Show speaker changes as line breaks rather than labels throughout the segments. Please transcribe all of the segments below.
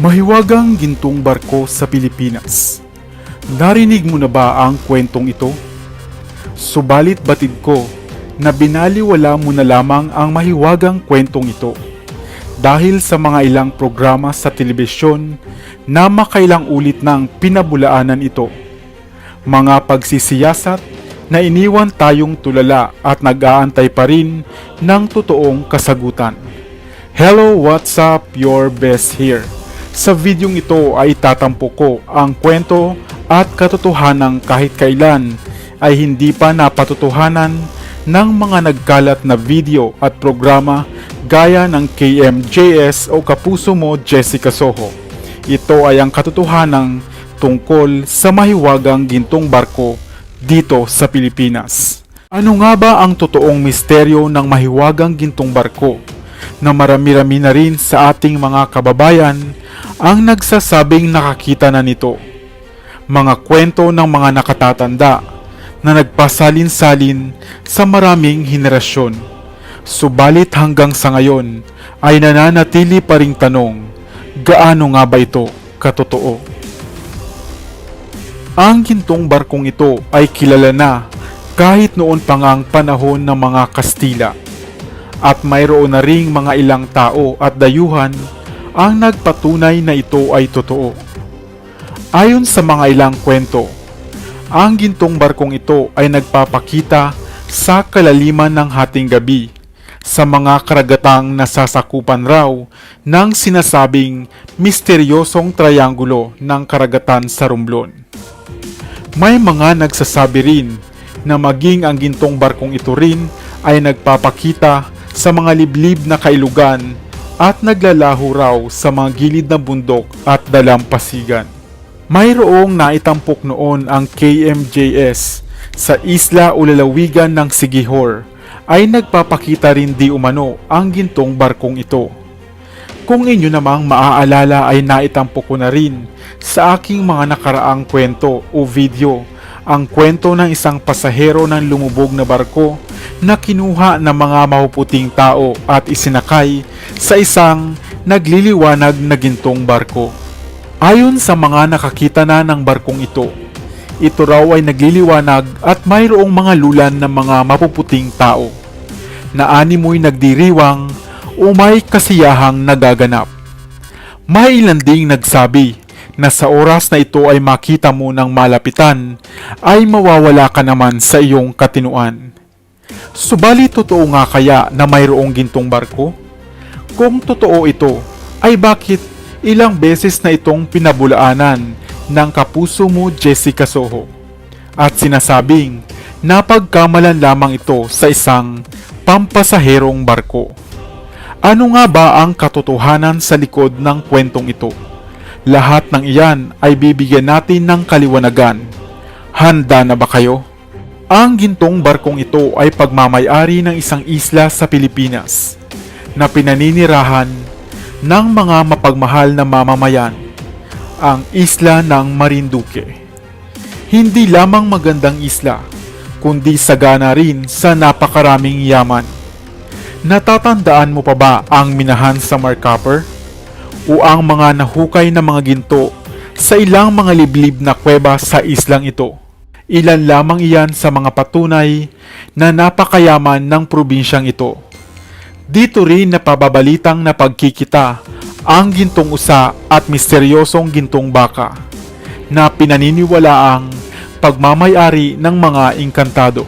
Mahiwagang gintong barko sa Pilipinas. Narinig mo na ba ang kwentong ito? Subalit batid ko na binaliwala mo na lamang ang mahiwagang kwentong ito dahil sa mga ilang programa sa telebisyon na makailang ulit ng pinabulaanan ito. Mga pagsisiyasat na iniwan tayong tulala at nag-aantay pa rin ng totoong kasagutan. Hello, what's up? Your best here. Sa videong ito ay tatampo ko ang kwento at katotohanan kahit kailan ay hindi pa napatotohanan ng mga nagkalat na video at programa gaya ng KMJS o Kapuso Mo Jessica Soho. Ito ay ang katotohanan tungkol sa mahiwagang gintong barko dito sa Pilipinas. Ano nga ba ang totoong misteryo ng mahiwagang gintong barko na marami-rami na rin sa ating mga kababayan ang nagsasabing nakakita na nito? Mga kwento ng mga nakatatanda na nagpasalin-salin sa maraming henerasyon. Subalit hanggang sa ngayon ay nananatili pa ring tanong, gaano nga ba ito katotoo? Ang gintong barkong ito ay kilala na kahit noon pa nga ang panahon ng mga Kastila. At mayroon na ring mga ilang tao at dayuhan ang nagpatunay na ito ay totoo. Ayon sa mga ilang kwento, ang gintong barkong ito ay nagpapakita sa kalaliman ng hating gabi sa mga karagatang nasasakupan raw ng sinasabing misteryosong triangulo ng karagatan sa Romblon. May mga nagsasabi rin na maging ang gintong barkong ito rin ay nagpapakita sa mga liblib na kailugan at naglalaho raw sa mga gilid ng bundok at dalampasigan. Mayroong naitampok noon ang KMJS sa isla o lalawigan ng Sigihor ay nagpapakita rin di umano ang gintong barkong ito. Kung inyo namang maaalala ay naitampok ko na rin sa aking mga nakaraang kwento o video ang kwento ng isang pasahero ng lumubog na barko na kinuha ng mga mahuputing tao at isinakay sa isang nagliliwanag na gintong barko. Ayon sa mga nakakita na ng barkong ito, ito raw ay nagliliwanag at mayroong mga lulan ng mga mapuputing tao na animoy nagdiriwang o may kasiyahang nagaganap. May ilan ding nagsabi na sa oras na ito ay makita mo ng malapitan ay mawawala ka naman sa iyong katinuan. Subalit totoo nga kaya na mayroong gintong barko? Kung totoo ito, ay bakit ilang beses na itong pinabulaanan ng kapuso mo Jessica Soho? At sinasabing napagkamalan lamang ito sa isang pampasaherong barko. Ano nga ba ang katotohanan sa likod ng kwentong ito? Lahat ng iyan ay bibigyan natin ng kaliwanagan. Handa na ba kayo? Ang gintong barkong ito ay pagmamayari ng isang isla sa Pilipinas na pinaninirahan ng mga mapagmahal na mamamayan, ang isla ng Marinduque. Hindi lamang magandang isla, kundi sagana rin sa napakaraming yaman. Natatandaan mo pa ba ang minahan sa Marcopper? O ang mga nahukay na mga ginto sa ilang mga liblib na kuweba sa islang ito? Ilan lamang iyan sa mga patunay na napakayaman ng probinsyang ito. Dito rin napababalitang na pagkikita ang gintong usa at misteryosong gintong baka na pinaniniwalaang pagmamayari ng mga inkantado.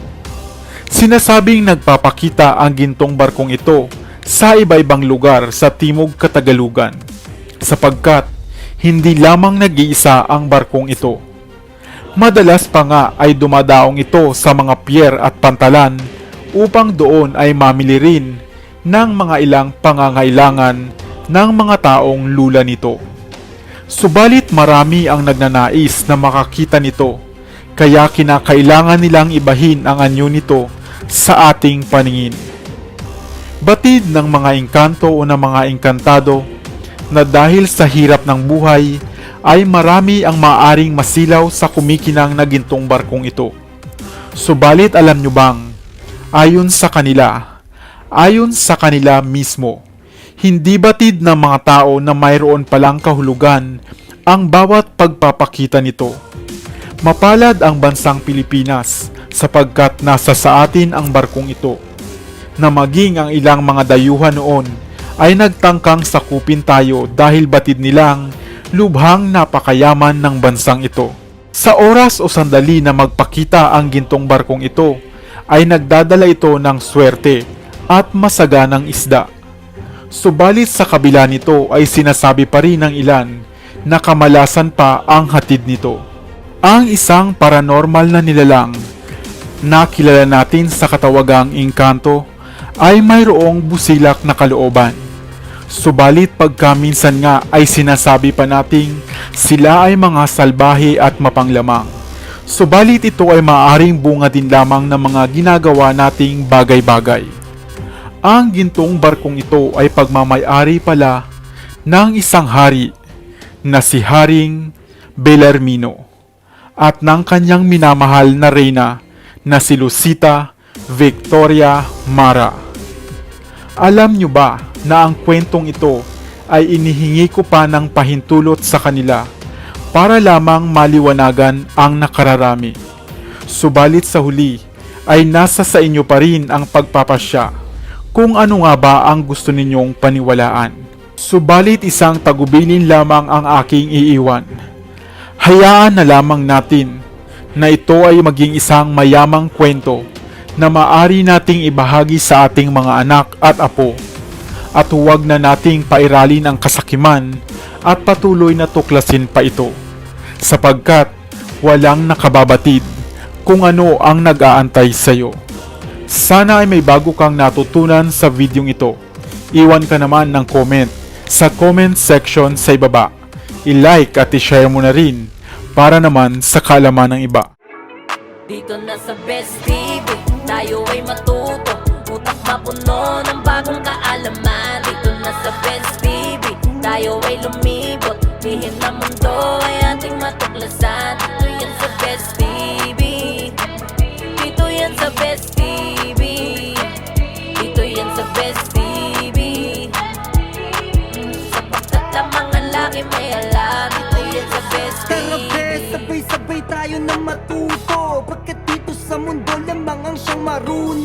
Sinasabing nagpapakita ang gintong barkong ito sa iba-ibang lugar sa Timog Katagalugan sapagkat hindi lamang nag-iisa ang barkong ito. Madalas pa nga ay dumadaong ito sa mga pier at pantalan upang doon ay mamili rin ng mga ilang pangangailangan ng mga taong lula nito. Subalit marami ang nagnanais na makakita nito kaya kinakailangan nilang ibahin ang anyo nito sa ating paningin. Batid ng mga engkanto o ng mga engkantado na dahil sa hirap ng buhay ay marami ang maaring masilaw sa kumikinang na gintong barkong ito. Subalit alam nyo bang, ayon sa kanila, ayon sa kanila mismo, Hindi batid ng mga tao na mayroon palang kahulugan ang bawat pagpapakita nito. Mapalad ang bansang Pilipinas sapagkat nasa sa atin ang barkong ito. Na maging ang ilang mga dayuhan noon ay nagtangkang sakupin tayo dahil batid nilang lubhang napakayaman ng bansang ito. Sa oras o sandali na magpakita ang gintong barkong ito, ay nagdadala ito ng swerte at masaganang isda. Subalit sa kabila nito ay sinasabi pa rin ng ilan na kamalasan pa ang hatid nito. Ang isang paranormal na nilalang na kilala natin sa katawagang engkanto ay mayroong busilak na kalooban. Subalit pagkaminsan nga ay sinasabi pa nating sila ay mga salbahe at mapanglamang. Subalit ito ay maaring bunga din lamang ng mga ginagawa nating bagay-bagay. Ang gintong barkong ito ay pagmamayari pala ng isang hari na si Haring Belarmino at ng kanyang minamahal na reyna na si Lucita Victoria Mara. Alam nyo ba na ang kwentong ito ay inihingi ko pa ng pahintulot sa kanila para lamang maliwanagan ang nakararami. Subalit sa huli ay nasa sa inyo pa rin ang pagpapasya kung ano nga ba ang gusto ninyong paniwalaan. Subalit isang tagubilin lamang ang aking iiwan. Hayaan na lamang natin na ito ay maging isang mayamang kwento na maari nating ibahagi sa ating mga anak at apo at huwag na nating pairalin ang kasakiman at patuloy na tuklasin pa ito sapagkat walang nakababatid kung ano ang nag-aantay sa iyo. Sana ay may bago kang natutunan sa videong ito. Iwan ka naman ng comment sa comment section sa ibaba. I-like at i-share mo na rin para naman sa kaalaman ng iba.
Dito na sa Best TV Tayo ay matuto. Utak mapuno ng bagong kaalaman Dito na sa Best TV Tayo ay lumibot. Lihim na mundo